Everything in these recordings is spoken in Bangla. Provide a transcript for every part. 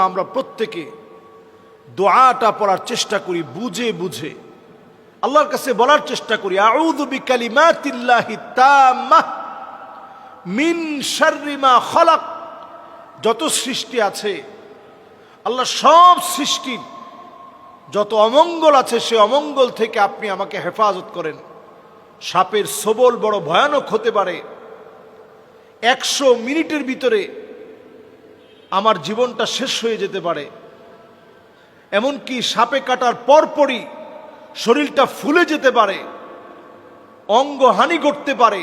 আমরা প্রত্যেকে দোয়াটা পড়ার চেষ্টা করি, বুঝে বুঝে। আল্লাহর কাছে বলার চেষ্টা করি মিন শাররি মা খলাক। যত সৃষ্টি আছে আল্লাহ সব সৃষ্টির যত অমঙ্গল আছে, সে অমঙ্গল থেকে আপনি আমাকে হেফাজত করেন। সাপের সবল বড় ভয়ানক হতে পারে। একশো মিনিটের ভিতরে আমার জীবনটা শেষ হয়ে যেতে পারে। এমনকি সাপে কাটার পরপরই শরীরটা ফুলে যেতে পারে অঙ্গহানি ঘটতে পারে,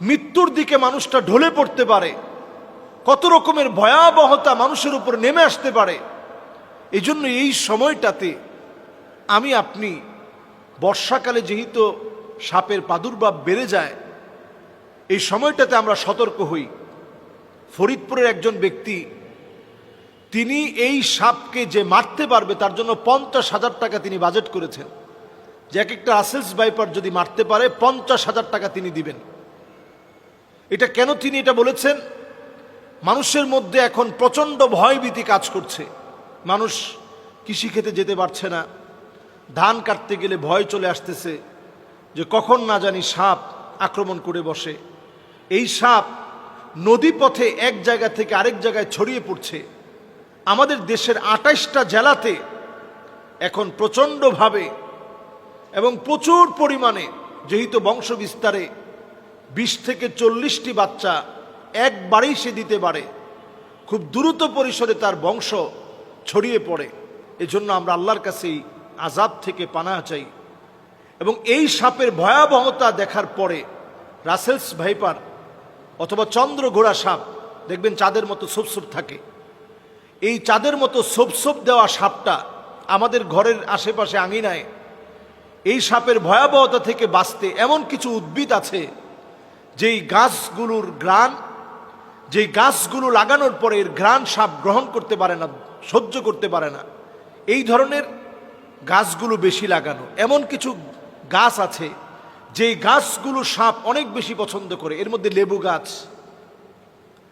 মৃত্যুর দিকে মানুষটা ঢলে পড়তে পারে, কত রকমের ভয়াবহতা মানুষের উপর নেমে আসতে পারে। এই জন্য এই সময়টাতে আমি আপনি, বর্ষাকালে যেহেতু সাপের প্রাদুর্ভাব বেড়ে যায়, এই সময়টাতে আমরা সতর্ক হই। ফরিদপুরের একজন ব্যক্তি, তিনি এই সাপকে যে মারতে পারবে তার জন্য পঞ্চাশ হাজার টাকা তিনি বাজেট করেছেন। যে এক একটা আসেলস বাইপার যদি মারতে পারে, পঞ্চাশ হাজার টাকা তিনি দিবেন। এটা কেন তিনি এটা বলেছেন? মানুষের মধ্যে এখন প্রচণ্ড ভয়ভীতি কাজ করছে। মানুষ কৃষি খেতে যেতে পারছে না। ধান কাটতে গেলে ভয় চলে আসতেছে যে কখন না জানি সাপ আক্রমণ করে বসে। এই সাপ নদী পথে এক জায়গা থেকে আরেক জায়গায় ছড়িয়ে পড়ছে। আমাদের দেশের আটাইশটা জেলাতে এখন প্রচণ্ডভাবে এবং প্রচুর পরিমাণে, যেহেতু বংশ বিস্তারে বিশ থেকে চল্লিশটি বাচ্চা একবারেই সে দিতে পারে। খুব দ্রুত পরিসরে তার বংশ ছড়িয়ে পড়ে। এজন্য আমরা আল্লাহর কাছেই আজাব থেকে পানা চাই। এবং এই সাপের ভয়াবহতা দেখার পরে রাসেলস ভাইপার অথবা চন্দ্র ঘোড়া সাপ, দেখবেন চাঁদের মতো সোপসোপ থাকে। এই চাঁদের মতো সোপসোপ দেওয়া সাপটা আমাদের ঘরের আশেপাশে আঙিনায়, এই সাপের ভয়াবহতা থেকে বাঁচতে এমন কিছু উদ্ভিদ আছে, যেই গাছগুলোর গ্রান যেই গাছগুলো লাগানোর পরে এর ঘ্রাণ সাপ গ্রহণ করতে পারে না, সহ্য করতে পারে না। এই ধরনের গাছগুলো বেশি লাগানো। এমন কিছু গাছ আছে যেই গাছগুলো সাপ অনেক বেশি পছন্দ করে, এর মধ্যে লেবু গাছ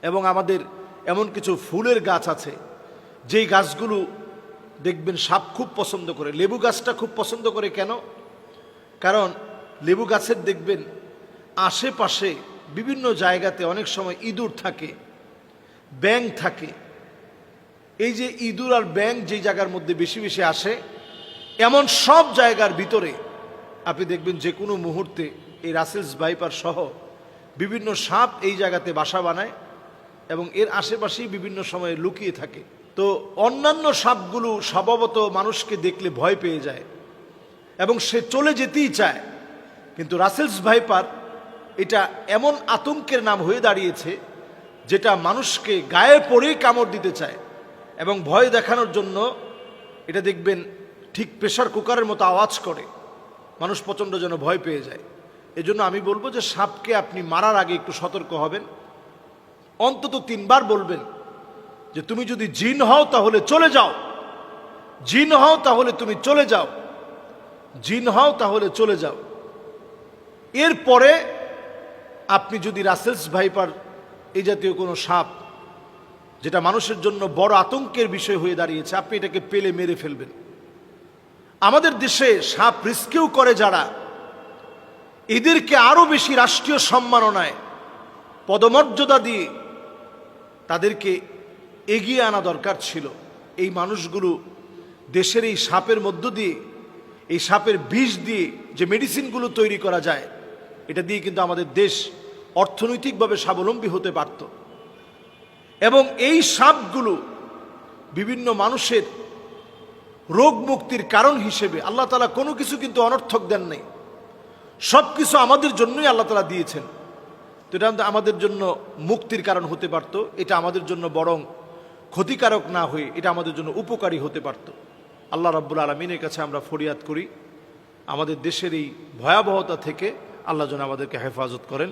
এবং আমাদের এমন কিছু ফুলের গাছ আছে, যেই গাছগুলো দেখবেন সাপ খুব পছন্দ করে। লেবু গাছটা খুব পছন্দ করে কেন? কারণ লেবু গাছের দেখবেন আশেপাশে বিভিন্ন জায়গাতে অনেক সময় ইঁদুর থাকে, ব্যাং থাকে। এই যে ইঁদুর আর ব্যাং যেই জায়গার মধ্যে বেশি বেশি আসে, এমন সব জায়গার ভিতরে আপনি দেখবেন যে কোনো মুহূর্তে এই রাসেলস বাইপার সহ বিভিন্ন সাপ এই জায়গাতে বাসা বানায় এবং এর আশেপাশেই বিভিন্ন সময়ে লুকিয়ে থাকে। তো অন্যান্য সাপগুলো স্বভাবত মানুষকে দেখলে ভয় পেয়ে যায় এবং সে চলে যেতেই চায়। কিন্তু রাসেলস ভাইপার এটা এমন আতঙ্কের নাম হয়ে দাঁড়িয়েছে যেটা মানুষকে গায়ে পড়েই কামড় দিতে চায় এবং ভয় দেখানোর জন্য এটা দেখবেন ঠিক প্রেশার কুকারের মতো আওয়াজ করে। মানুষ প্রচণ্ড যেন ভয় পেয়ে যায়। এজন্য আমি বলব যে সাপকে আপনি মারার আগে একটু সতর্ক হবেন। অন্তত তিনবার বলবেন যে তুমি যদি জিন হও তাহলে চলে যাও। জিন হও তাহলে তুমি চলে যাও। জিন হও তাহলে চলে যাও। এরপরে আপনি যদি রাসেলস ভাইপার এই জাতীয় কোনো সাপ, যেটা মানুষের জন্য বড় আতঙ্কের বিষয় হয়ে দাঁড়িয়েছে, আপনি এটাকে পেলে মেরে ফেলবেন। আমাদের দেশে সাপ রিস্কেও করে যারা, এদেরকে আরও বেশি রাষ্ট্রীয় সম্মাননায়, পদমর্যাদা দিয়ে তাদেরকে এগিয়ে আনা দরকার ছিল। এই মানুষগুলো দেশের এই সাপের মধ্য দিয়ে, এই সাপের বিষ দিয়ে যে মেডিসিনগুলো তৈরি করা যায়, এটা দিয়ে কিন্তু আমাদের দেশ অর্থনৈতিকভাবে স্বাবলম্বী হতে পারত। এবং এই সাপগুলো বিভিন্ন মানুষের রোগ মুক্তির কারণ হিসেবে আল্লাহ তালা কোনো কিছু কিন্তু অনর্থক দেন নাই। সব কিছু আমাদের জন্যই আল্লাহ তালা দিয়েছেন। তো এটা আমাদের জন্য মুক্তির কারণ হতে পারত, এটা আমাদের জন্য বরং ক্ষতিকারক না হয়ে এটা আমাদের জন্য উপকারী হতে পারত। আল্লাহ রাব্বুল আলমিনের কাছে আমরা ফরিয়াদ করি, আমাদের দেশের এই ভয়াবহতা থেকে আল্লাহ যেন আমাদেরকে হেফাজত করেন।